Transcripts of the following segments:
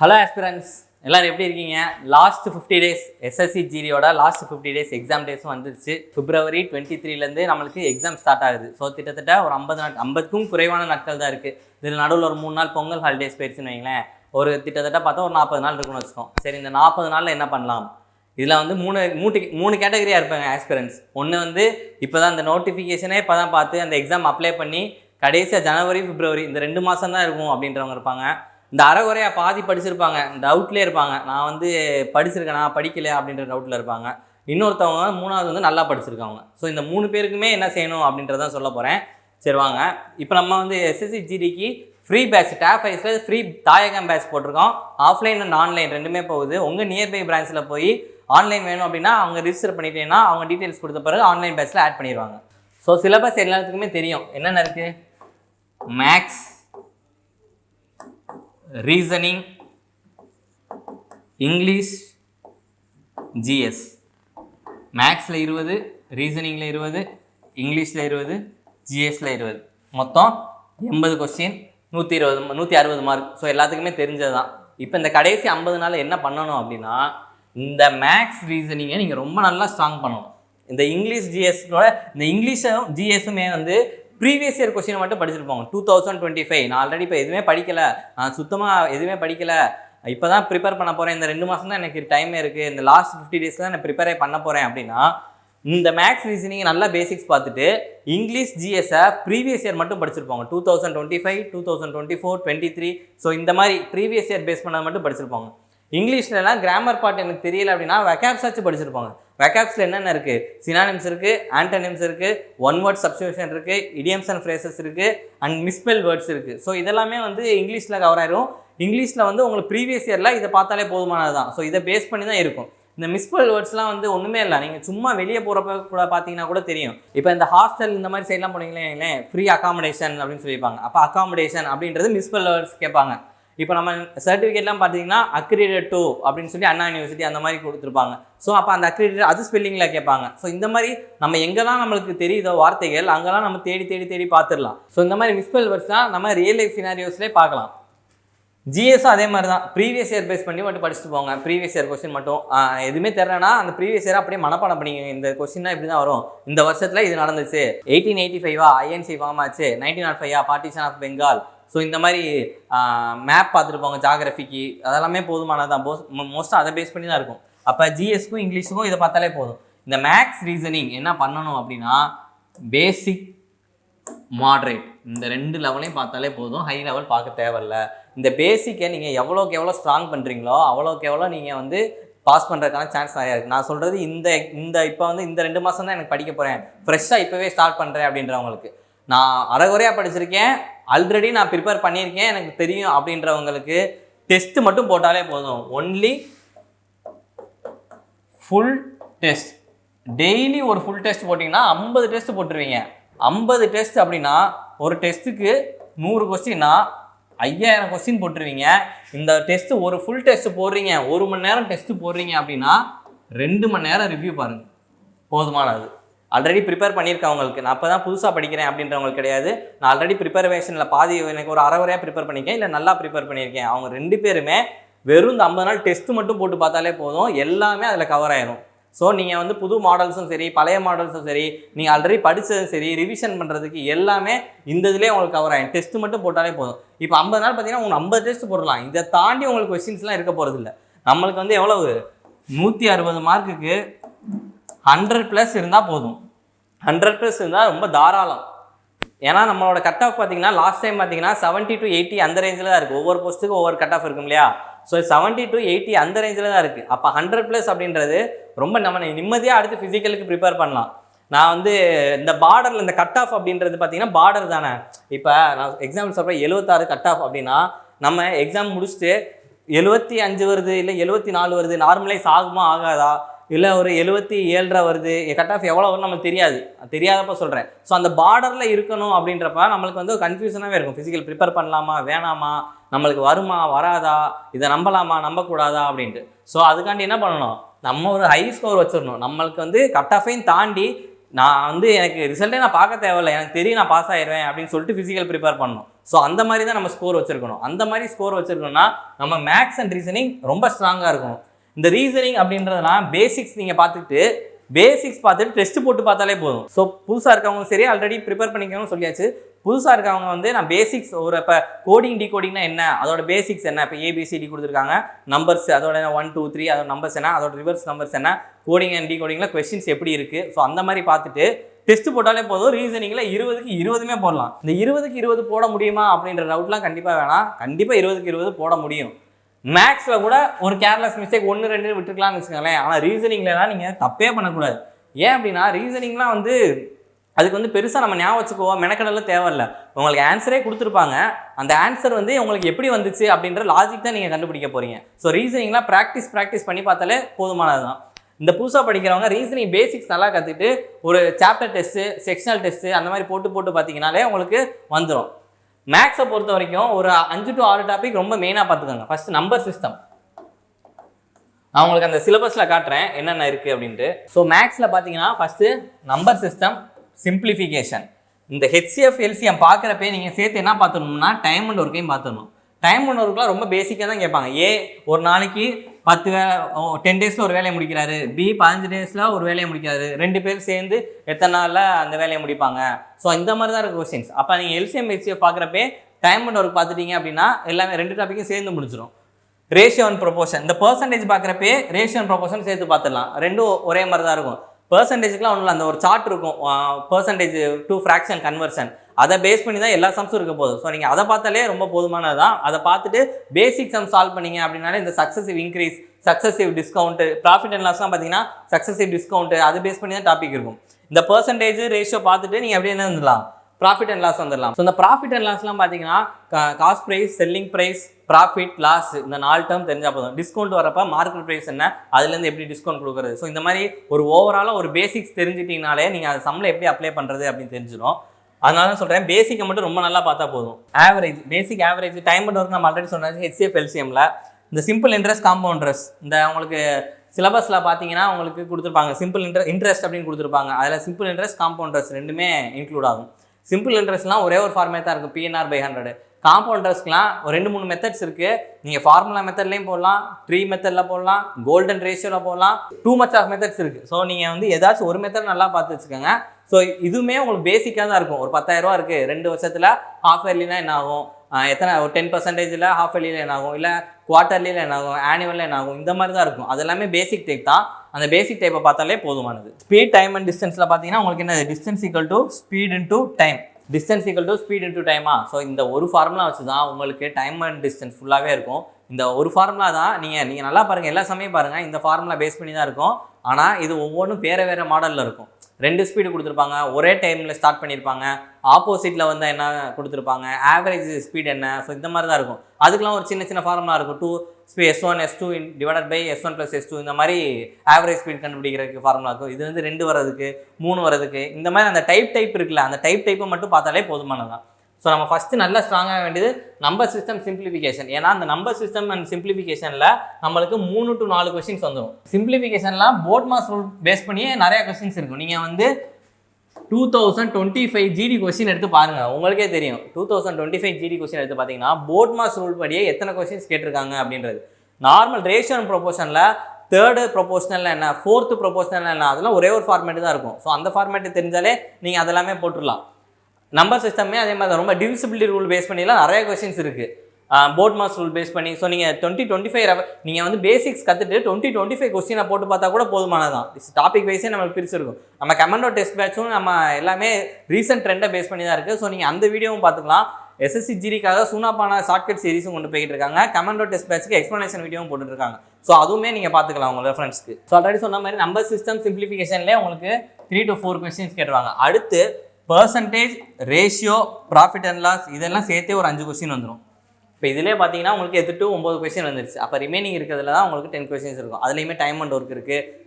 Hello aspirants எல்லோரும் எப்படி இருக்கீங்க? லாஸ்ட் ஃபிஃப்டி டேஸ் எஸ்எஸ்சி ஜிடியோட லாஸ்ட் ஃபிஃப்டி டேஸ் எக்ஸாம் டேஸும் வந்துருச்சு. பிப்ரவரி டுவெண்ட்டி த்ரீலேருந்து நம்மளுக்கு எக்ஸாம் ஸ்டார்ட் ஆகுது. ஸோ கிட்டத்தட்ட ஒரு ஐம்பது நாட் ஐம்பதுக்கும் குறைவான நாட்கள் தான் இருக்குது இதில் நடுவில் ஒரு மூணு நாள் பொங்கல் ஹாலிடேஸ் போயிடுச்சுன்னு வைங்களேன். ஒரு கிட்டத்தட்ட பார்த்தா ஒரு நாற்பது நாள் இருக்குன்னு வச்சுக்கோம். சரி இந்த நாற்பது நாளில் என்ன பண்ணலாம்? இதில் வந்து மூணு மூட்டு மூணு கேட்டகரியாக இருப்பாங்க ஆஸ்பிரன்ஸ் ஒன்று வந்து இப்போ தான் இந்த நோட்டிஃபிகேஷனே இப்போ தான் பார்த்து அந்த எக்ஸாம் அப்ளை பண்ணி கடைசியாக ஜனவரி பிப்ரவரி இந்த ரெண்டு மாதம் தான் இருக்கும் அப்படின்றவங்க இருப்பாங்க. இந்த அறகுறையாக பாதி படிச்சிருப்பாங்க. டவுட்லேயே இருப்பாங்க. நான் வந்து படிச்சிருக்கேன் நான் படிக்கல அப்படின்ற டவுட்டில் இருப்பாங்க. இன்னொருத்தவங்க மூணாவது வந்து நல்லா படிச்சிருக்காங்க. ஸோ இந்த மூணு பேருக்குமே என்ன செய்யணும் அப்படின்றதான் சொல்ல போகிறேன் சரி வாங்க. இப்போ நம்ம வந்து எஸ்எஸ்சி ஜிடிக்கு ஃப்ரீ பேட்ச் டேப் ஐஸில் ஃப்ரீ தாயகம் பேட்ச் போட்டிருக்கோம். ஆஃப்லைன் அண்ட் ஆன்லைன் ரெண்டுமே போகுது. உங்கள் நியர்பை பிரான்ச்சில் போய் ஆன்லைன் வேணும் அப்படின்னா அவங்க ரிஜிஸ்டர் பண்ணிட்டீங்கன்னா அவங்க டீட்டெயில்ஸ் கொடுத்த பிறகு ஆன்லைன் பேட்ச்சில் ஆட் பண்ணிடுவாங்க. ஸோ சிலபஸ் எல்லாத்துக்குமே தெரியும். என்னென்ன இருக்குது மேக்ஸ் ரீசனிங் இங்கிலீஷ் ஜிஎஸ் மேக்ஸில் இருபது ரீசனிங்கில் இருபது இங்கிலீஷில் இருபது ஜிஎஸில் இருபது. மொத்தம் எண்பது கொஸ்டின் நூற்றி இருபது நூற்றி அறுபது மார்க் ஸோ எல்லாத்துக்குமே தெரிஞ்சது தான் இப்போ இந்த கடைசி ஐம்பது நாள் என்ன பண்ணணும் அப்படின்னா இந்த மேக்ஸ் ரீசனிங்கை நீங்கள் ரொம்ப நல்லா ஸ்ட்ராங் பண்ணணும். இந்த இங்கிலீஷ் ஜிஎஸ்னோட இந்த இங்கிலீஷும் ஜிஎஸுமே வந்து ப்ரீவியஸ் இயர் கொஸ்டினை மட்டும் படிச்சிருப்பாங்க டூ தௌசண்ட் டுவெண்ட்டி ஃபைவ் நான் ஆல்ரெடி இப்போ எதுவுமே படிக்கல. நான் சுத்தமாக எதுவுமே படிக்கல. இப்போ தான் ப்ரிப்பேர் பண்ண போகிறேன் இந்த ரெண்டு மாதம் தான் எனக்கு டைமே இருக்குது இந்த லாஸ்ட் ஃபிஃப்டி டேஸில் தான் நான் ப்ரிப்பேரே பண்ண போகிறேன் அப்படின்னா இந்த மேக்ஸ் ரீசனிங் நல்லா பேசிக்ஸ் பார்த்துட்டு இங்கிலீஷ் ஜிஎஸ்ஸை ப்ரீவியஸ் இயர் மட்டும் படிச்சிருப்பாங்க two thousand twenty five two thousand twenty four twenty three so இந்த மாதிரி ப்ரீவியஸ் இயர் பேஸ் பண்ணது மட்டும் படிச்சிருப்பாங்க இங்கிலீஷ்லலாம் கிராமர் பார்ட் எனக்கு தெரியல அப்படின்னா வெக்காப்ஸாச்சும் படிச்சிருப்பாங்க வெக்காப்ஸில் என்னென்ன இருக்குது சினானிம்ஸ் இருக்குது ஆண்டனிம்ஸ் இருக்குது ஒன் வேர்ட் சப்ஸ்டியூஷன் இருக்குது இடியம்ஸ் அண்ட் ஃப்ரேசஸ் இருக்குது அண்ட் மிஸ்பெல் வேர்ட்ஸ் இருக்குது ஸோ இதெல்லாமே வந்து இங்கிலீஷில் கவர் ஆயிரும். இங்கிலீஷில் வந்து உங்களுக்கு ப்ரீவியஸ் இயரில் இதை பார்த்தாலே போதுமானது தான் ஸோ இதை பேஸ் பண்ணி தான் இருக்கும். இந்த மிஸ்பல் வேர்ட்ஸ்லாம் வந்து ஒன்றுமே இல்லை. நீங்கள் சும்மா வெளியே போகிறப்ப கூட பார்த்தீங்கன்னா கூட தெரியும். இப்போ இந்த ஹாஸ்டல் இந்த மாதிரி சைட்லாம் போனீங்களே ஃப்ரீ அகாமடேஷன் அப்படின்னு சொல்லியிருப்பாங்க அப்போ அகாமடேஷன் அப்படின்றது மிஸ்பல் வேர்ட்ஸ் கேட்பாங்க. இப்போ நம்ம சர்டிஃபிகேட்லாம் பார்த்தீங்கன்னா அக்ரிடேட் டூ அப்படின்னு சொல்லி அண்ணா யூனிவர்சிட்டி அந்த மாதிரி கொடுத்துருப்பாங்க. ஸோ அப்போ அந்த அக்ரிடேட் அது ஸ்பெல்லிங்கில் கேட்பாங்க. ஸோ இந்த மாதிரி நம்ம எங்கெல்லாம் நம்மளுக்கு தெரியுதோ வார்த்தைகள் அங்கெல்லாம் நம்ம தேடி தேடி தேடி பார்த்துடலாம். ஸோ இந்த மாதிரி மிஸ்பெல் வேர்ட்ஸ்லாம் நம்ம ரியல் லைஃப் சினாரியோஸ்லேயே பார்க்கலாம். ஜிஎஸும் அதே மாதிரி தான். ப்ரீவியஸ் இயர் பேஸ் பண்ணி மட்டும் படிச்சுட்டு போங்க. ப்ரீவியஸ் இயர் கொஸ்டின் மட்டும் எதுவுமே தெரிலனா அந்த ப்ரீவியஸ் இயர் அப்படியே மனப்பாடம் பண்ணிங்க இந்த கொஸ்டின்னா இப்படி தான் வரும். இந்த வருஷத்தில் இது நடந்துச்சு. எயிட்டீன் எயிட்டி ஃபைவா ஐஎன்சி ஃபார்ம் ஆச்சு. நைன்டீன் நாட் ஃபைவா பார்ட்டிஷன் ஆஃப் பெங்கால் ஸோ இந்த மாதிரி மேப் பார்த்துருப்பாங்க ஜாகிரபிக்கு அதெல்லாமே போதுமானது தான் மோஸ்ட்டாக அதை பேஸ் பண்ணி தான் இருக்கும். அப்போ ஜிஎஸ்க்கும் இங்கிலீஷுக்கும் இதை பார்த்தாலே போதும். இந்த மேக்ஸ் ரீசனிங் என்ன பண்ணணும் அப்படின்னா பேசிக் மாட்ரேட் இந்த ரெண்டு லெவலையும் பார்த்தாலே போதும். ஹை லெவல் பார்க்க தேவையில்ல. இந்த பேசிக்கை நீங்கள் எவ்வளோக்கு எவ்வளோ ஸ்ட்ராங் பண்ணுறீங்களோ அவ்வளோக்கு எவ்வளோ நீங்கள் வந்து பாஸ் பண்ணுறதுக்கான சான்ஸ் நிறையா இருக்குது நான் சொல்கிறது இந்த இந்த இப்போ வந்து இந்த ரெண்டு மாதம் தான் எனக்கு படிக்க போகிறேன் ஃப்ரெஷ்ஷாக இப்போவே ஸ்டார்ட் பண்ணுறேன் அப்படின்றவங்களுக்கு. நான் அரைகுறையாக படிச்சிருக்கேன். ஆல்ரெடி நான் ப்ரிப்பேர் பண்ணியிருக்கேன் எனக்கு தெரியும் அப்படின்றவங்களுக்கு டெஸ்ட்டு மட்டும் போட்டாலே போதும். ஒன்லி ஃபுல் டெஸ்ட் டெய்லி ஒரு ஃபுல் டெஸ்ட் போட்டிங்கன்னா ஐம்பது டெஸ்ட் போட்டுருவீங்க. ஐம்பது டெஸ்ட் அப்படின்னா ஒரு டெஸ்ட்டுக்கு நூறு கொஸ்டின்னா ஐயாயிரம் கொஸ்டின் போட்டுருவீங்க. இந்த டெஸ்ட் ஒரு ஃபுல் டெஸ்ட் போடுறீங்க ஒரு மணி நேரம் டெஸ்ட் போடுறீங்க அப்படின்னா ரெண்டு மணி நேரம் ரிவ்யூ பாருங்கள் போதுமானது. ஆல்ரெடி ப்ரிப்பேர் பண்ணியிருக்கவங்களுக்கு நான் அப்போ தான் புதுசாக படிக்கிறேன் அப்படின்றவங்களுக்கு கிடையாது. நான் ஆல்ரெடி ப்ரிப்பரேஷனில் பாதி எனக்கு ஒரு அரைவரையாக ப்ரிப்பேர் பண்ணியிருக்கேன். இல்லை நல்லா ப்ரிப்பேர் பண்ணியிருக்கேன். அவங்க ரெண்டு பேருமே வெறும் இந்த ஐம்பது நாள் டெஸ்ட்டு மட்டும் போட்டு பார்த்தாலே போதும். எல்லாமே அதில் கவர் ஆயிரும். ஸோ நீங்கள் வந்து புது மாடல்ஸும் சரி பழைய மாடல்ஸும் சரி நீங்கள் ஆல்ரெடி படித்ததும் சரி ரிவிஷன் பண்ணுறதுக்கு எல்லாமே இந்த இதுலேயே உங்களுக்கு கவர் ஆகும் டெஸ்ட் மட்டும் போட்டாலே போதும். இப்போ ஐம்பது நாள் பார்த்தீங்கன்னா உங்களுக்கு ஐம்பது டெஸ்ட் போடலாம். இதை தாண்டி உங்களுக்கு கொஸ்டின்ஸ்லாம் இருக்க போகிறதில்ல நம்மளுக்கு வந்து எவ்வளவு? நூற்றி அறுபது மார்க்குக்கு ஹண்ட்ரட் ப்ளஸ் இருந்தால் போதும். ஹண்ட்ரட் ப்ளஸ் இருந்தால் ரொம்ப தாராளம். ஏன்னா நம்மளோட கட் ஆஃப் பார்த்தீங்கன்னா லாஸ்ட் டைம் பார்த்தீங்கன்னா செவன்ட்டி டு எயிட்டி அந்த ரேஞ்சில் தான் இருக்குது ஒவ்வொரு போஸ்ட்டுக்கும் ஒவ்வொரு கட் ஆஃப் இருக்கும் இல்லையா? ஸோ செவன்ட்டி டு எயிட்டி அந்த ரேஞ்சில் தான் இருக்குது அப்போ ஹண்ட்ரட் ப்ளஸ் அப்படின்றது ரொம்ப நம்ம நிம்மதியாக அடுத்து ஃபிசிக்கலுக்கு ப்ரிப்பேர் பண்ணலாம். நான் வந்து இந்த பார்டரில் இந்த கட் ஆஃப் அப்படின்றது பார்த்தீங்கன்னா பார்டர் தானே. இப்போ நான் எக்ஸாம்பிள் சொல்கிறேன் எழுபத்தாறு கட் ஆஃப் அப்படின்னா நம்ம எக்ஸாம் முடிச்சுட்டு எழுபத்தி அஞ்சு வருது இல்லை எழுபத்தி நாலு வருது நார்மலைஸ் ஆகுமா ஆகாதா? இல்லை ஒரு எழுபத்தி ஏழரை வருது. கட் ஆஃப் எவ்வளோ வரும் நமக்கு தெரியாது. தெரியாதப்ப சொல்கிறேன் ஸோ அந்த பார்டரில் இருக்கணும் அப்படின்றப்ப நம்மளுக்கு வந்து கன்ஃபியூஷனாகவே இருக்கும். ஃபிசிக்கல் ப்ரிப்பேர் பண்ணலாமா வேணாமா நம்மளுக்கு வருமா வராதா இதை நம்பலாமா நம்பக்கூடாதா அப்படின்ட்டு. ஸோ அதுக்காண்டி என்ன பண்ணணும்? நம்ம ஒரு ஹை ஸ்கோர் வச்சிடணும். நம்மளுக்கு வந்து கட் ஆஃபையும் தாண்டி நான் வந்து எனக்கு ரிசல்ட்டே நான் பார்க்க தேவையில்ல. எனக்கு தெரியும் நான் பாஸ் ஆயிடுவேன் அப்படின்னு சொல்லிட்டு ஃபிசிக்கல் ப்ரிப்பேர் பண்ணணும். ஸோ அந்த மாதிரி தான் நம்ம ஸ்கோர் வச்சுருக்கணும். அந்த மாதிரி ஸ்கோர் வச்சுருக்கணும்னா நம்ம மேக்ஸ் அண்ட் ரீசனிங் ரொம்ப ஸ்ட்ராங்காக இருக்கணும் இந்த ரீசனிங் அப்படின்றதுலாம் பேசிக்ஸ் நீங்கள் பார்த்துட்டு பேசிக்ஸ் பார்த்துட்டு டெஸ்ட் போட்டு பார்த்தாலே போதும். ஸோ புதுசாக இருக்கவங்க சரி ஆல்ரெடி ப்ரிப்பேர் பண்ணிக்கவங்க சொல்லியாச்சு. புதுசாக இருக்கவங்க வந்து நான் பேசிக்ஸ் ஒரு இப்போ கோடிங் டிகோடிங்னா என்ன? அதோட பேசிக்ஸ் என்ன? இப்போ ஏபிசிடி கொடுத்துருக்காங்க. நம்பர்ஸ் அதோட ஒன் டூ த்ரீ அதோட நம்பர்ஸ் என்ன? அதோட ரிவர்ஸ் நம்பர்ஸ் என்ன? கோடிங் அண்ட் டி கோடிங்கில் கொஸ்டின்ஸ் எப்படி இருக்குது ஸோ அந்த மாதிரி பார்த்துட்டு டெஸ்ட் போட்டாலே போதும். ரீசனிங்கில் இருபதுக்கு இருபதுமே போடலாம். இந்த இருபதுக்கு இருபது போட முடியுமா அப்படின்ற டவுட்லாம் கண்டிப்பாக வேணாம். கண்டிப்பாக இருபதுக்கு இருபது போட முடியும். மேக்ஸில் கூட ஒரு கேர்லெஸ் மிஸ்டேக் ஒன்று ரெண்டு விட்டுருக்கலாம்னு வச்சுக்கோங்களேன். ஆனால் ரீசனிங்லலாம் நீங்கள் தப்பே பண்ணக்கூடாது. ஏன் அப்படின்னா ரீசனிங்லாம் வந்து அதுக்கு வந்து பெருசாக நம்ம ஞாபகம் வச்சுக்கோ மெனக்கடலாம் தேவையில்ல. உங்களுக்கு ஆன்சரே கொடுத்துருப்பாங்க. அந்த ஆன்சர் வந்து உங்களுக்கு எப்படி வந்துச்சு அப்படின்ற லாஜிக் தான் நீங்கள் கண்டுபிடிக்க போகிறீங்க ஸோ ரீசனிங்லாம் ப்ராக்டிஸ் ப்ராக்டிஸ் பண்ணி பார்த்தாலே போதுமானது தான் இந்த புதுசாக படிக்கிறவங்க ரீசனிங் பேசிக்ஸ் நல்லா கற்றுட்டு ஒரு சாப்டர் டெஸ்ட்டு செக்ஷனல் டெஸ்ட்டு அந்த மாதிரி போட்டு போட்டு பார்த்தீங்கனாலே உங்களுக்கு வந்துடும் மேக்ஸை பொறுத்த வரைக்கும் ஒரு அஞ்சு டு ஆறு டாபிக் ரொம்ப மெயினாக பார்த்துக்கோங்க. ஃபர்ஸ்ட் நம்பர் சிஸ்டம் நான் உங்களுக்கு அந்த சிலபஸில் காட்டுறேன் என்னென்ன இருக்குது அப்படின்ட்டு. ஸோ மேக்ஸில் பார்த்தீங்கன்னா ஃபஸ்ட்டு நம்பர் சிஸ்டம் சிம்பிளிஃபிகேஷன் இந்த ஹெச்சிஎஃப் எல்சிஎம் பார்க்குறப்பே நீங்கள் சேர்த்து என்ன பார்த்துடணும்னா டைம் அண்ட் ஒர்க்கையும் பார்த்துடணும் டைம் அண்ட் ஒர்க்லாம் ரொம்ப பேசிக்காக தான் கேட்பாங்க. ஏ ஒரு நாளைக்கு பத்து வேலை டென் டேஸில் ஒரு வேலையை முடிக்கிறாரு. பி பதினஞ்சு டேஸில் ஒரு வேலையை முடிக்கிறாரு. ரெண்டு பேர் சேர்ந்து எத்தனை நாளில் அந்த வேலையை முடிப்பாங்க? ஸோ இந்த மாதிரி தான் இருக்குது கொஸ்டின்ஸ் அப்போ நீங்கள் எல்சிஎம் ஹெச்சிஎஃப் பார்க்குறப்பே டைம் அண்ட் ஒர்க் பார்த்துட்டீங்க அப்படின்னா எல்லாமே ரெண்டு டாப்பிக்கும் சேர்ந்து முடிச்சிடும் ரேஷியோ அண்ட் ப்ரொபோஷன் இந்த பர்சன்டேஜ் பார்க்குறப்பே ரேஷியோ அண்ட் ப்ரொபோஷன் சேர்த்து பார்த்துடலாம். ரெண்டும் ஒரே மாதிரி தான் இருக்கும். பர்சன்டேஜ்க்குலாம் ஒன்றும் இல்லை. அந்த ஒரு சார்ட் இருக்கும். பர்சன்டேஜ் டூ ஃப்ராக்ஷன் கன்வர்ஷன் அதை பேஸ் பண்ணி தான் எல்லா சம்ஸும் இருக்க போதும் ஸோ நீங்கள் அதை பார்த்தாலே ரொம்ப போதுமானது தான் அதை பார்த்துட்டு பேசிக் சம் சால்வ் பண்ணீங்க அப்படின்னாலே இந்த successive increase successive discount profit and லாஸ்லாம் பார்த்தீங்கன்னா சக்ஸசிவ் டிஸ்கவுண்ட் அது பேஸ் பண்ணி தான் டாபிக் இருக்கும். இந்த பர்சன்டேஜ் ரேஷியோ பார்த்துட்டு நீங்கள் அப்படியே என்ன வந்துடலாம்? ப்ராஃபிட் அண்ட் லாஸ் வந்துடலாம். ஸோ இந்த ப்ராஃபிட் அண்ட் லாஸ்லாம் பார்த்தீங்கன்னா cost price selling price profit loss இந்த நாலு டேர்ம் தெரிஞ்சால் போதும். டிஸ்கவுண்ட் வரப்போ மார்க்கெட் ப்ரைஸ் என்ன அதுலேருந்து எப்படி டிஸ்கவுண்ட் கொடுக்குறது? ஸோ இந்த மாதிரி ஒரு ஓவராலாக ஒரு பேசிக்ஸ் தெரிஞ்சிட்டிங்கனாலே நீங்கள் அது சம்மில் எப்படி அப்ளை பண்ணுறது அப்படின்னு தெரிஞ்சிடும் அதனால தான் சொல்கிறேன் பேசிக்கை மட்டும் ரொம்ப நல்லா பார்த்தா போதும். Average basic average time and work நம்ம ஆல்ரெடி சொன்னது ஹெச்சிஎஃப் எல்சிஎம்ல இந்த சிம்பிள் இன்ட்ரெஸ்ட் காம்பவுண்டர்ஸ் இந்த உங்களுக்கு சிலபஸில் பார்த்தீங்கன்னா உங்களுக்கு கொடுத்துருப்பாங்க. சிம்பிள் இன்ட்ரெ இன்ட்ரெஸ்ட் அப்படின்னு கொடுத்துருப்பாங்க. அதில் சிம்பிள் இன்ட்ரெஸ்ட் காம்பவுண்டர்ஸ் ரெண்டுமே இன்க்ளூட் ஆகும். சிம்பிள் இன்ட்ரெஸ்ட்லாம் ஒரே ஒரு ஃபார்மேட் தான் இருக்கும். பிஎன்ஆர் பை ஹண்ட்ரட் காம்பவுண்டர்ஸ்க்குலாம் ஒரு ரெண்டு மூணு மெத்தட்ஸ் இருக்குது நீங்கள் ஃபார்முலா மெத்தட்லேயும் போடலாம் ட்ரீ மெத்தடில் போடலாம் கோல்டன் ரேஷியோவில் போடலாம். டூ மச் ஆஃப் மெத்தட்ஸ் இருக்குது ஸோ நீங்கள் வந்து ஏதாச்சும் ஒரு மெத்தட் நல்லா பார்த்து வச்சுக்கோங்க. ஸோ இதுவுமே உங்களுக்கு பேசிக்காக தான் இருக்கும். ஒரு பத்தாயிரரூவா இருக்குது ரெண்டு வருஷத்தில் ஹாஃப் இயர்லினா என்ன ஆகும்? எத்தனை ஒரு டென் பர்சன்டேஜில் ஹாஃப் இயர்லியில் என்ன ஆகும்? இல்லை குவார்ட்டர்லியில் என்ன ஆகும்? ஆனுவலில் என்ன ஆகும்? இந்த மாதிரி தான் இருக்கும். அது எல்லாமே பேசிக் டைப் தான். அந்த பேசிக் டைப்பை பார்த்தாலே போதுமானது. ஸ்பீட் டைம் அண்ட் டிஸ்டன்ஸில் பார்த்தீங்கன்னா உங்களுக்கு என்ன distance equal to speed into time distance equal to speed into டைமா ஸோ இந்த ஒரு ஃபார்முலா வச்சு தான் உங்களுக்கு டைம் அண்ட் டிஸ்டன்ஸ் ஃபுல்லாகவே இருக்கும். இந்த ஒரு ஃபார்முலா தான். நீங்கள் நீங்கள் நல்லா பாருங்கள் எல்லா சமயம் பாருங்கள் இந்த ஃபார்முலா பேஸ் பண்ணி தான் இருக்கும். ஆனால் இது ஒவ்வொன்றும் வேறு வேறு மாடலில் இருக்கும். ரெண்டு ஸ்பீடு கொடுத்துருப்பாங்க. ஒரே டைமில் ஸ்டார்ட் பண்ணியிருப்பாங்க. ஆப்போசிட்டில் வந்து என்ன கொடுத்துருப்பாங்க? ஆவரேஜ் ஸ்பீட் என்ன? ஸோ இந்த மாதிரி தான் இருக்கும். அதுக்கெலாம் ஒரு சின்ன சின்ன ஃபார்முலா இருக்கும். Two speed S one S two divided by S one plus S two இந்த மாதிரி ஆவரேஜ் ஸ்பீட் கண்டுபிடிக்கிறதுக்கு ஃபார்முலா இருக்கும். இது வந்து ரெண்டு வரதுக்கு மூணு வரதுக்கு இந்த மாதிரி அந்த டைப் டைப் இருக்குல்ல அந்த டைப் டைப்பை மட்டும் பார்த்தாலே போதுமானது தான் ஸோ நம்ம ஃபஸ்ட்டு நல்லா ஸ்ட்ராங்காக வேண்டியது நம்பர் சிஸ்டம் சிம்பிளிஃபிகேஷன் ஏன்னா அந்த நம்பர் சிஸ்டம் அண்ட் சிம்பிளிஃபிகேஷனில் நம்மளுக்கு மூணு டு நாலு கொஸ்டின்ஸ் வந்துடும் சிம்பிளிஃபிகேஷன்லாம் போர்ட் மாஸ் ரூல் பேஸ் பண்ணியே நிறையா கொஸ்டின்ஸ் இருக்கும். நீங்கள் வந்து two thousand twenty five GD question எடுத்து பாருங்கள் உங்களுக்கே தெரியும். Two thousand twenty five GD question எடுத்து பார்த்தீங்கன்னா போர்ட் மாஸ் ரூல் படியே எத்தனை கொஸ்டின்ஸ் கேட்டிருக்காங்க அப்படின்றது. நார்மல் ரேஷியோ அண்ட் ப்ரொபோஷனில் தேர்டு ப்ரொபோஷனல் என்ன ஃபோர்த்து ப்ரொபோஷனல் என்ன அதெல்லாம் ஒரே ஒரு ஃபார்மேட்டு தான் இருக்கும். ஸோ அந்த ஃபார்மேட்டு தெரிஞ்சாலே நீங்கள் அதெல்லாமே போட்டுடலாம் நம்பர் சிஸ்டமே அதே மாதிரி தான். ரொம்ப டிவிசிபிலிட்டி ரூல் பேஸ் பண்ணிலாம் நிறைய கொஸ்டின்ஸ் இருக்குது போர்ட் மாஸ் ரூல் பேஸ் பண்ணி ஸோ நீங்கள் டுவெண்ட்டி டுவெண்ட்டி ஃபைவ் நீங்கள் வந்து பேசிக்ஸ் கற்றுட்டு டுவெண்ட்டி டுவெண்ட்டி ஃபைவ் கொஸ்டினை போட்டு பார்த்தா கூட போதுமானது தான். டாபிக் வைஸே நம்மளுக்கு பிரிச்சிருக்கும். நம்ம கமெண்டோ டெஸ்ட் பேட்சும் நம்ம எல்லாமே ரீசெண்ட் ட்ரெண்டை பேஸ் பண்ணி தான் இருக்குது ஸோ நீங்கள் அந்த வீடியோவும் பார்த்துக்கலாம். எஸ்எஸ்சி ஜிடிக்காக சூனாப்பான ஷார்ட்கட் சீரிஸும் கொண்டு போய்கிட்டு இருக்காங்க. கமெண்டோ டெஸ்ட் பேட்ச்க்கு எக்ஸ்ப்ளனேஷன் வீடியோவும் போட்டுருக்காங்க ஸோ அதுவுமே நீங்கள் பார்த்துக்கலாம் உங்கள் ரெஃபரன்ஸ்க்கு ஸோ ஆல்ரெடி சொன்ன மாதிரி நம்பர் சிஸ்டம் சிம்பிளிஃபிகேஷன்லேயே உங்களுக்கு த்ரீ டு ஃபோர் கொஸ்டின்ஸ் கேட்டுருவாங்க. அடுத்து percentage ratio profit and loss இதெல்லாம் சேர்த்தே ஒரு அஞ்சு கொஸ்டின் வந்துடும் இப்போ இதிலே பார்த்தீங்கன்னா உங்களுக்கு எட்டு டு ஒம்பது கொஸ்டின் வந்துருச்சு. அப்போ ரிமைனிங் இருக்கிறதுல தான் உங்களுக்கு டென் கொஸ்டின்ஸ் இருக்கும். அதுலேயுமே டைம் அண்ட் ஒர்க் இருக்குது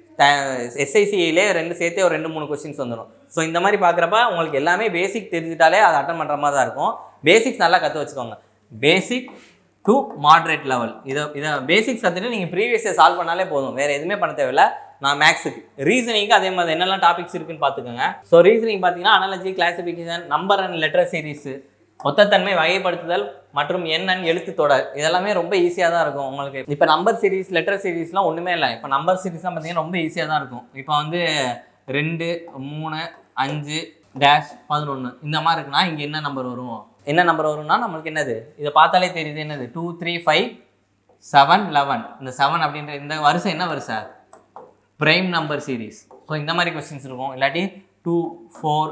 எஸ்ஐசியிலே ரெண்டு சேர்த்தே ஒரு ரெண்டு மூணு கொஸ்டின்ஸ் வந்துடும் ஸோ இந்த மாதிரி பார்க்குறப்ப உங்களுக்கு எல்லாமே பேசிக் தெரிஞ்சுட்டாலே அதை அட்டன் பண்ணுற மாதிரி தான் இருக்கும். பேசிக்ஸ் நல்லா கற்று வச்சுக்கோங்க. பேசிக் டு மாட்ரேட் லெவல் இதை இதை பேசிக்ஸ் கற்றுட்டு நீங்கள் ப்ரீவியஸ் சால்வ் பண்ணாலே போதும். வேறு எதுவுமே பண்ண தேவையில்ல. நான் மேக்ஸுக்கு ரீசனிங்க்கு அதே மாதிரி என்னெல்லாம் டாபிக்ஸ் இருக்குன்னு பார்த்துக்கோங்க. ஸோ ரீசனிங் பார்த்தீங்கன்னா analogy classification number and letter series ஒத்தத்தன்மை வகைப்படுத்துதல் மற்றும் எண்ணன் எழுத்து தொடர். இதெல்லாமே ரொம்ப ஈஸியாக தான் இருக்கும் உங்களுக்கு. இப்போ நம்பர் சீரிஸ் லெட்டர் சீரிஸ்லாம் ஒன்றுமே இல்லை. இப்போ நம்பர் சீரீஸ்லாம் பார்த்தீங்கன்னா ரொம்ப ஈஸியாக தான் இருக்கும். இப்போ வந்து ரெண்டு மூணு அஞ்சு டேஷ் பதினொன்று இந்த மாதிரி இருக்குன்னா இங்கே என்ன நம்பர் வரும்? என்ன நம்பர் வரும்னா நம்மளுக்கு என்னது? இதை பார்த்தாலே தெரியுது. என்னது? Two three five seven eleven இந்த செவன் அப்படின்ற இந்த வரிசை என்ன வரிசை? பிரைம் நம்பர் சீரிஸ் ஸோ இந்த மாதிரி கொஸ்டின்ஸ் இருக்கும். இல்லாட்டி டூ ஃபோர்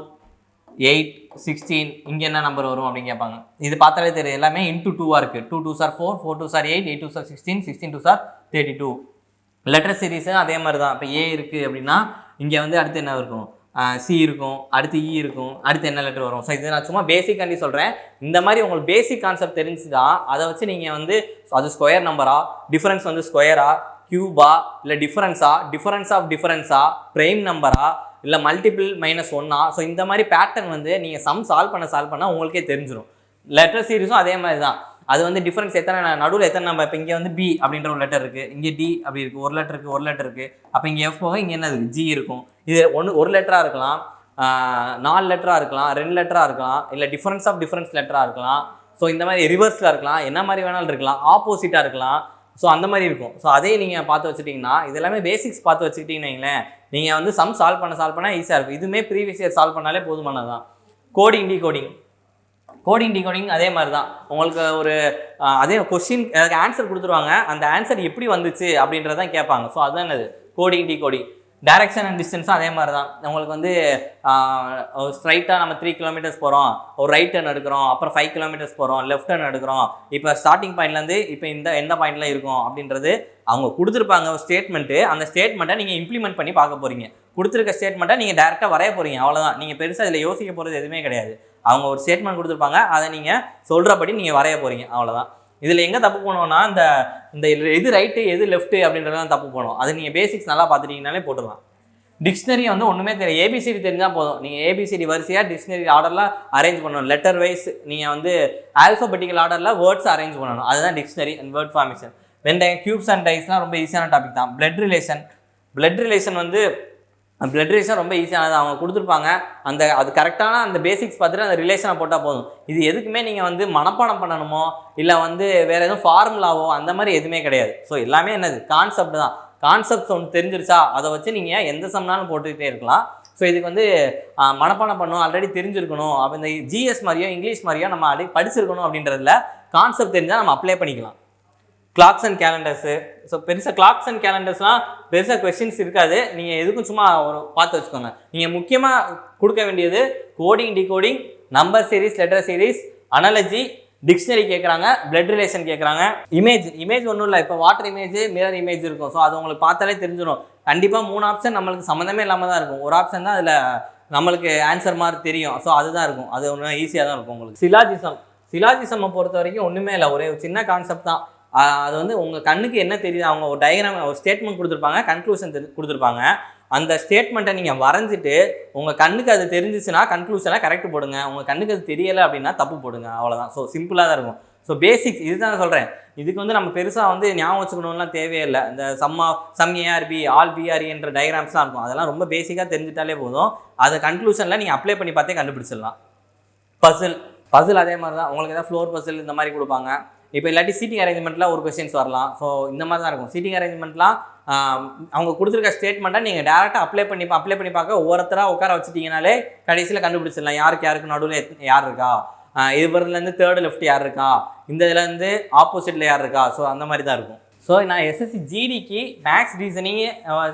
எயிட் சிக்ஸ்டீன் இங்கே என்ன நம்பர் வரும் அப்படின்னு கேட்பாங்க. இது பார்த்தாலே தெரியும் எல்லாமே இன்ட்டு டூவாக இருக்குது two two are four four two are eight eight two are sixteen sixteen two are thirty two letter சீரிஸும் அதே மாதிரி தான். இப்போ ஏ இருக்குது அப்படின்னா இங்கே வந்து அடுத்து என்ன இருக்கும்? சி இருக்கும். அடுத்து இ இருக்கும். அடுத்து என்ன லெட்டர் வரும்? ஸோ இது நான் சும்மா பேசிக்காண்டி சொல்கிறேன் இந்த மாதிரி உங்களுக்கு பேசிக் கான்செப்ட் தெரிஞ்சுதா அதை வச்சு நீங்கள் வந்து அது ஸ்கொயர் நம்பரா டிஃப்ரென்ஸ் வந்து ஸ்கொயரா கியூபா இல்லை டிஃபரன்ஸா டிஃபரன்ஸ் ஆஃப் டிஃபரன்ஸா பிரைம் நம்பரா இல்லை மல்டிபிள் மைனஸ் ஒன்னா ஸோ இந்த மாதிரி பேட்டர்ன் வந்து நீங்கள் சம் சால்வ் பண்ண சால்வ் பண்ணால் உங்களுக்கே தெரிஞ்சிடும் லெட்டர் சீரிஸும் அதே மாதிரி தான். அது வந்து டிஃபரன்ஸ் எத்தனை நடுவில் எத்தனை நம்ம இப்போ இங்கே வந்து பி அப்படின்ற ஒரு லெட்டர் இருக்குது இங்கே டி அப்படி இருக்குது ஒரு லெட்டர் இருக்குது ஒரு லெட்டர் இருக்குது அப்போ இங்கே எஃப் போக இங்கே என்ன இருக்குது ஜி இருக்கும். இது ஒன்று ஒரு லெட்டராக இருக்கலாம். நாலு லெட்டராக இருக்கலாம். ரெண்டு லெட்டராக இருக்கலாம். இல்லை டிஃபரன்ஸ் ஆஃப் டிஃபரன்ஸ் லெட்டராக இருக்கலாம். ஸோ இந்த மாதிரி ரிவர்ஸில் இருக்கலாம். என்ன மாதிரி வேணாலும் இருக்கலாம். ஆப்போசிட்டாக இருக்கலாம். ஸோ அந்த மாதிரி இருக்கும். ஸோ அதே நீங்கள் பார்த்து வச்சுட்டிங்கன்னா இது எல்லாமே பேசிக்ஸ் பார்த்து வச்சுக்கிட்டிங்கன்னு வைங்களேன் நீங்கள் வந்து சம் சால்வ் பண்ண சால்வ் பண்ணால் ஈஸியாக இருக்கும். இதுவுமே ப்ரீவியஸ் இயர் சால்வ் பண்ணாலே போதுமானது தான் coding decoding coding decoding அதே மாதிரி தான் உங்களுக்கு ஒரு அதே கொஸ்டின் ஆன்சர் கொடுத்துருவாங்க. அந்த ஆன்சர் எப்படி வந்துச்சு அப்படின்றதான் கேட்பாங்க. ஸோ அதுதான் என்னது? கோடிங் டிகோடிங் டேரக்ஷன் அண்ட் டிஸ்டன்ஸும் அதே மாதிரி தான் உங்களுக்கு வந்து ஸ்ட்ரைட்டாக நம்ம த்ரீ கிலோமீட்டர்ஸ் போகிறோம் ஒரு ரைட் டர்ன் எடுக்கிறோம். அப்புறம் ஃபைவ் கிலோமீட்டர்ஸ் போகிறோம் லெஃப்ட் டர்ன் எடுக்கிறோம். இப்போ ஸ்டார்டிங் பாயிண்ட்லேருந்து இப்போ இந்த எந்த பாயிண்டில் இருக்கும் அப்படின்றது அவங்க கொடுத்துருப்பாங்க ஒரு ஸ்டேட்மெண்ட்டு அந்த ஸ்டேட்மெண்ட்டை நீங்கள் இம்ப்ளிமெண்ட் பண்ணி பார்க்க போகிறீங்க கொடுத்துருக்க ஸ்டேட்மெண்ட்டை நீங்கள் டேரெக்டாக வரைய போகிறீங்க அவ்வளோதான் நீங்கள் பெருசாக இதில் யோசிக்க போகிறது எதுவுமே கிடையாது. அவங்க ஒரு ஸ்டேட்மெண்ட் கொடுத்துருப்பாங்க. அதை நீங்கள் சொல்கிறபடி நீங்கள் வரைய போகிறீங்க அவ்வளோதான் இதில் எங்கே தப்பு பண்ணுவோம்னா இந்த இந்த எது ரைட்டு எது லெஃப்ட்டு அப்படின்றதான் தப்பு பண்ணுவோம். அது நீங்கள் பேசிக்ஸ் நல்லா பார்த்துட்டீங்கனாலே போட்டுடலாம். டிக்ஷனரி வந்து ஒன்றுமே தெரியும் ஏபிசிடி தெரிஞ்சால் போதும். நீங்கள் ஏபிசிடி வரிசையாக டிக்ஷனரி ஆர்டரில் அரேஞ்ச் பண்ணணும். லெட்டர் வைஸ் நீங்கள் வந்து ஆல்ஃபபெட்டிக்கல் ஆர்டரில் வேர்ட்ஸ் அரேஞ்ச் பண்ணணும். அதுதான் டிக்ஷனரி அண்ட் வேர்ட் ஃபார்மேஷன் வெண்டை க்யூப்ஸ் அண்ட் டைஸ்லாம் ரொம்ப ஈஸியான டாபிக் தான். பிளட் ரிலேஷன் பிளட் ரிலேஷன் வந்து பிளட் ரிலேஷன் ரொம்ப ஈஸியானது அவங்க கொடுத்துருப்பாங்க. அந்த அது கரெக்டான அந்த பேசிக்ஸ் பார்த்துட்டு அந்த ரிலேஷனை போட்டால் போதும். இது எதுக்குமே நீங்கள் வந்து மனப்பாடம் பண்ணணுமோ இல்லை வந்து வேறு எதுவும் ஃபார்முலாவோ அந்த மாதிரி எதுவுமே கிடையாது. ஸோ எல்லாமே என்னது? கான்செப்ட் தான். கான்செப்ட்ஸ் ஒன்று தெரிஞ்சிருச்சா? அதை வச்சு நீங்கள் எந்த சம்னாலும் போட்டுக்கிட்டே இருக்கலாம். ஸோ இதுக்கு வந்து மனப்பாடம் பண்ணணும். ஆல்ரெடி தெரிஞ்சிருக்கணும். அப்போ இந்த ஜிஎஸ் மாதிரியோ இங்கிலீஷ் மாதிரியோ நம்ம ஆல்ரெடி படிச்சிருக்கணும் அப்படின்றதுல கான்செப்ட் தெரிஞ்சால் நம்ம அப்ளை பண்ணிக்கலாம். கிளாக்ஸ் அண்ட் கேலண்டர்ஸு ஸோ பெருசாக கிளாக்ஸ் அண்ட் கேலண்டர்ஸ்லாம் பெருசாக கொஸ்டின்ஸ் இருக்காது. நீங்கள் எதுக்கும் சும்மா ஒரு பார்த்து வச்சுக்கோங்க. நீங்கள் முக்கியமாக கொடுக்க வேண்டியது coding decoding number series letter series analogy dictionary கேட்குறாங்க பிளட் ரிலேஷன் கேட்குறாங்க இமேஜ் இமேஜ் ஒன்றும் இல்லை. இப்போ வாட்டர் இமேஜ் மிரர் இமேஜ் இருக்கும். ஸோ அது உங்களுக்கு பார்த்தாலே தெரிஞ்சிடும் கண்டிப்பாக மூணு ஆப்ஷன் நம்மளுக்கு சம்மந்தமே இல்லாமல் தான் இருக்கும். ஒரு ஆப்ஷன் தான் அதில் நம்மளுக்கு ஆன்சர் மாதிரி தெரியும். ஸோ அதுதான் இருக்கும். அது ஒன்று ஈஸியாக தான் இருக்கும் உங்களுக்கு. சிலாஜிசம் சிலாஜிசம்மை பொறுத்த வரைக்கும் ஒன்றுமே இல்லை. ஒரே சின்ன கான்செப்ட் தான். அது வந்து உங்கள் கண்ணுக்கு என்ன தெரியுது? அவங்க ஒரு டயக்ராம் ஒரு ஸ்டேட்மெண்ட் கொடுத்துருப்பாங்க கன்க்ளூஷன் கொடுத்துருப்பாங்க. அந்த ஸ்டேட்மெண்ட்டை நீங்கள் வரைஞ்சிட்டு உங்கள் கண்ணுக்கு அது தெரிஞ்சிச்சுன்னா கன்க்ளூஷனாக கரெக்ட் போடுங்க. உங்கள் கண்ணுக்கு அது தெரியலை அப்படின்னா தப்பு போடுங்க. அவ்வளோதான் ஸோ சிம்பிளாக தான் இருக்கும். ஸோ பேசிக்ஸ் இதுதான் சொல்கிறேன் இதுக்கு வந்து நம்ம பெருசாக வந்து ஞாபகம் வச்சுக்கணும்லாம் தேவையில்லை இந்த சம்மா some A are B all பிஆர்இன்ற டயக்ராம்ஸ்லாம் இருக்கும். அதெல்லாம் ரொம்ப பேசிக்காக தெரிஞ்சிட்டாலே போதும். அதை கன்க்ளூஷனில் நீங்கள் அப்ளை பண்ணி பார்த்தே கண்டுபிடிச்சிடலாம். பசில் பசில் அதே மாதிரி தான். உங்களுக்கு எதாவது ஃப்ளோர் பசில் இந்த மாதிரி கொடுப்பாங்க. இப்போ இல்லாட்டி சீட்டிங் அரேஞ்ச்மெண்ட்டில் ஒரு கொஸ்டின்ஸ் வரலாம். ஸோ இந்த மாதிரி தான் இருக்கும் சீட்டிங் அரேஞ்ச்மெண்ட்லாம் அவங்க கொடுத்துருக்க ஸ்டேட்மெண்ட்டை நீங்கள் டேரெக்டாக அப்ளை பண்ணி அப்ளை பண்ணி பார்க்க ஒவ்வொருத்தராக உட்கார வச்சுட்டிங்கனாலே கடைசியில் கண்டுபிடிச்சிடலாம். யாருக்கு யாருக்கு நடுவில் யார் இருக்கா? ஆஹ் தேர்டு லெஃப்ட் யார் இருக்கா? இந்த இதுலேருந்து ஆப்போசிட்டில் யார் இருக்கா? ஸோ அந்த மாதிரி தான் இருக்கும். ஸோ நான் எஸ்எஸ்சி ஜிடிக்கு மேக்ஸ் ரீசனிங்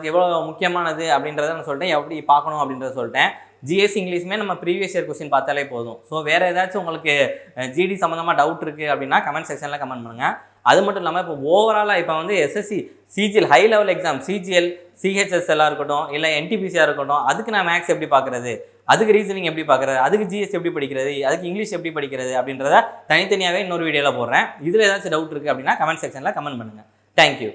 எவ்வளோ முக்கியமானது அப்படின்றத நான் சொல்லிட்டேன். எப்படி பார்க்கணும் அப்படின்றத சொல்லிட்டேன். ஜிஎஸ் இங்கிலீஷுமே நம்ம ப்ரீவியஸ் இயர் கொஸ்டின் பார்த்தாலே போதும். ஸோ வேறு ஏதாச்சும் உங்களுக்கு ஜிடி சம்மந்தமாக டவுட் இருக்குது அப்படின்னா கமெண்ட் செக்ஷனில் கமெண்ட் பண்ணுங்கள் அது மட்டும் இல்லாமல் இப்போ ஓவராலாக இப்போ வந்து SSC CGL high level exam CGL சிஹெச்எஸ்எல்லாக இருக்கட்டும் இல்லை என்டிபிசியாக இருக்கட்டும் அதுக்கு நான் மேக்ஸ் எப்படி பார்க்குறது? அதுக்கு ரீசனிங் எப்படி பார்க்குறது? அதுக்கு ஜிஎஸ் எப்படி படிக்கிறது? அதுக்கு இங்கிலீஷ் எப்படி படிக்கிறது? அப்படின்றத தனித்தனியாகவே இன்னொரு வீடியோவில் போடுறேன். இதில் ஏதாச்சும் டவுட் இருக்குது அப்படின்னா கமெண்ட் செக்ஷனில் கமெண்ட் பண்ணுங்கள் தேங்க்யூ